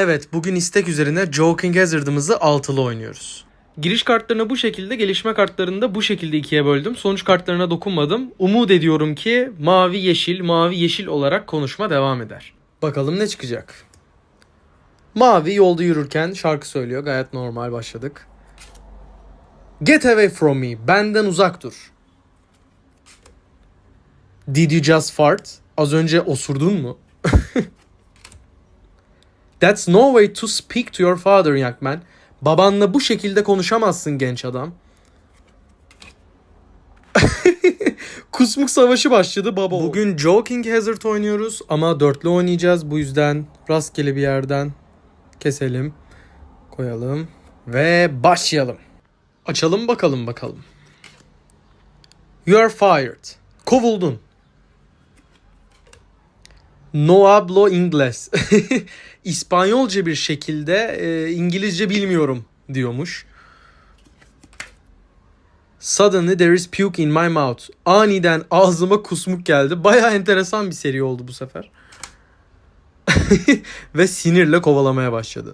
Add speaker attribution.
Speaker 1: Evet, bugün istek üzerine Joking Hazard'ımızı altılı oynuyoruz. Giriş kartlarını bu şekilde, gelişme kartlarını da bu şekilde ikiye böldüm. Sonuç kartlarına dokunmadım. Umut ediyorum ki mavi yeşil, mavi yeşil olarak konuşma devam eder. Bakalım ne çıkacak. Mavi yolda yürürken şarkı söylüyor. Gayet normal başladık. Get away from me. Benden uzak dur. Did you just fart? Az önce osurdun mu? That's no way to speak to your father young man. Babanla bu şekilde konuşamazsın genç adam. Kusmuk savaşı başladı baba. Bugün Joking Hazard oynuyoruz ama dörtlü oynayacağız. Bu yüzden rastgele bir yerden keselim, koyalım ve başlayalım. Açalım bakalım bakalım. You are fired. Kovuldun. No hablo inglés. İspanyolca bir şekilde e, İngilizce bilmiyorum diyormuş. Suddenly there is puke in my mouth. Aniden ağzıma kusmuk geldi. Baya enteresan bir seri oldu bu sefer. Ve sinirle kovalamaya başladı.